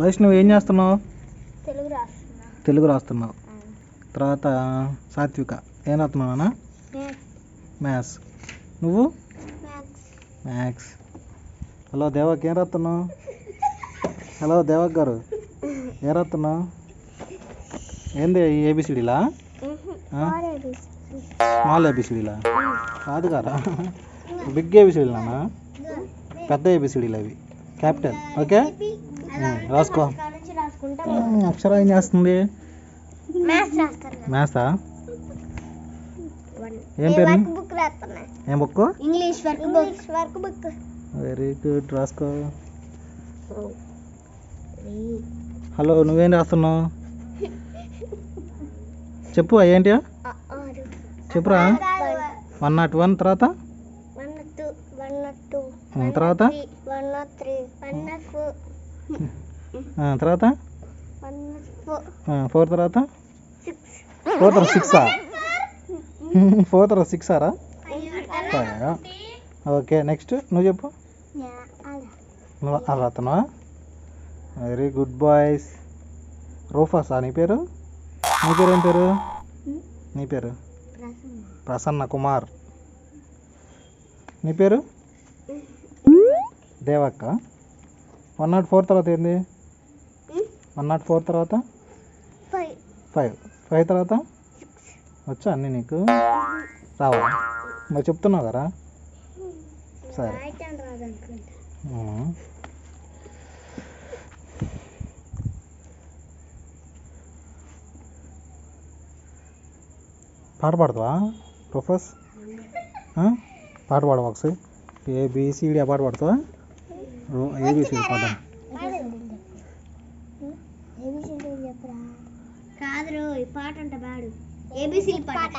వైష్ణవ్ ఏం చేస్తున్నావు? తెలుగు రాస్తున్నా. తెలుగు రాస్తున్నావు. తర్వాత సాత్విక. ఏం రాస్తున్నావు మ్యాథ్స్. నువ్వు? మ్యాథ్స్. హలో దేవక్ ఏం రాస్తున్నావు? హలో దేవక్ గారు ఏం రాస్తున్నావు? ఏంది ఏబిసిడీలా? స్మాల్ ఏబిసిడీలా? కాదు కదా? బిగ్ ఏబిసిడీలు నాన్న? పెద్ద ఏబిసిడీలు అవి. క్యాపిటల్ ఓకే ఉమ్, రాసుకో. ఉమ్, అక్షర ఏం చేస్తుంది? మ్యాథ్స్ ఏం పేరు? ఏం book English work book work book very good రాసుకో. హలో నువ్వేం రాస్తున్నావు? చెప్పు ఏంటి చెప్పురా. వన్ నాట్ వన్ తర్వాత? తర్వాత? తర్వాత? ఫోర్ తర్వాత? సిక్స్ ఫోర్ తర్వాత సిక్సా ఫోర్ తర్వాత సిక్స్ ఆరా? ఓకే నెక్స్ట్ నువ్వు చెప్పు. నువ్వు అలా రాస్తున్నావా వెరీ గుడ్ బాయ్స్ రూఫాసా నీ పేరు? నీ పేరు ఏం పేరు? నీ పేరు? ప్రసన్న కుమార్ నీ పేరు? దేవక్క. వన్ నాట్ ఫోర్ తర్వాత ఏంది? వన్ నాట్ ఫోర్ తర్వాత? ఫైవ్ ఫైవ్ తర్వాత? వచ్చా అన్నీ నీకు? రావా? మరి చెప్తున్నావు కదా? సరే. ఉమ్. పాట పాడతావా? ప్రొఫెస్? పాట పాడవా ఒకసారి? ఏబిసిడి ఆ పాట పాడతావా? ఏబిసిడి కాదు ఈ పాట అంట బాడు ఏబిసి పాట.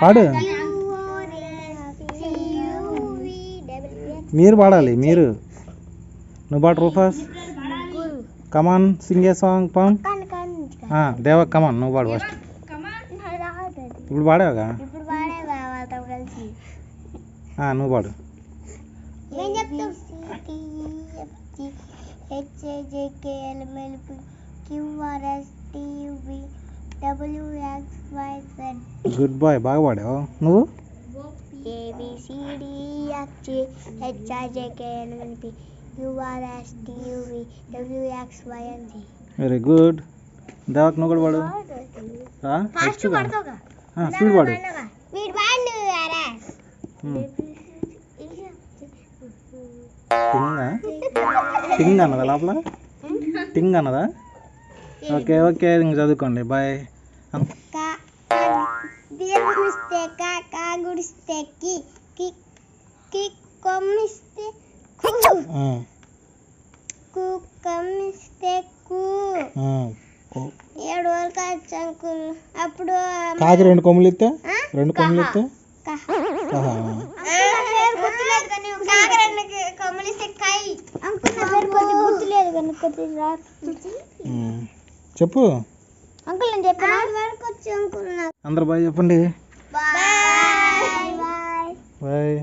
పాడు. మీరు పాడాలి మీరు. నువ్వు పాడు Rufus come on sing song palm దేవ కమాన్ నువ్వు పాడు ఫస్ట్ ఇప్పుడు పాడావుగా ఇప్పుడు పాడే వాళ్ళతో కలిసి ఆ, నువ్వు పాడు నేను చెప్తాం హెచ్ఏజేకేఎల్ఎంఎల్పి QRS TV WX why Z good bye బాగా పాడావు నువ్వు A B C D FG హెచ్ఐజేకేఎల్ఎంఎల్పి QRS TV WX why and G very good దేవక్ నువ్వు కూడా పాడు. స్పీడ్ ఉమ్. టింగా టింగ్ అన్నదా లోపల? టింగ్ అన్నదా ఓకే ఓకే ఇంక చదువుకోండి. బాయ్. కా దీర్ఘమిస్తే కా కా గుడిస్తే కి కి కి కొమ్మిస్తే కు కు కమ్మిస్తే కు ఏడు వరకు చంకులు అప్పుడు కాకి రెండు కొమ్ములు ఇస్తే? రెండు కొమ్ములు ఇస్తే క- ఆహా. గుర్తులేదు కానీ కాక రెండు కొమ్మిలిస్తే కై అంకుల్ నా పేరు కొంచెం గుర్తులేదు కానీ కొద్దిగా ఉమ్. చెప్పు. అంకుల్ నేను చెప్పాను? అందరు బాయ్ చెప్పండి. బాయ్. బాయ్.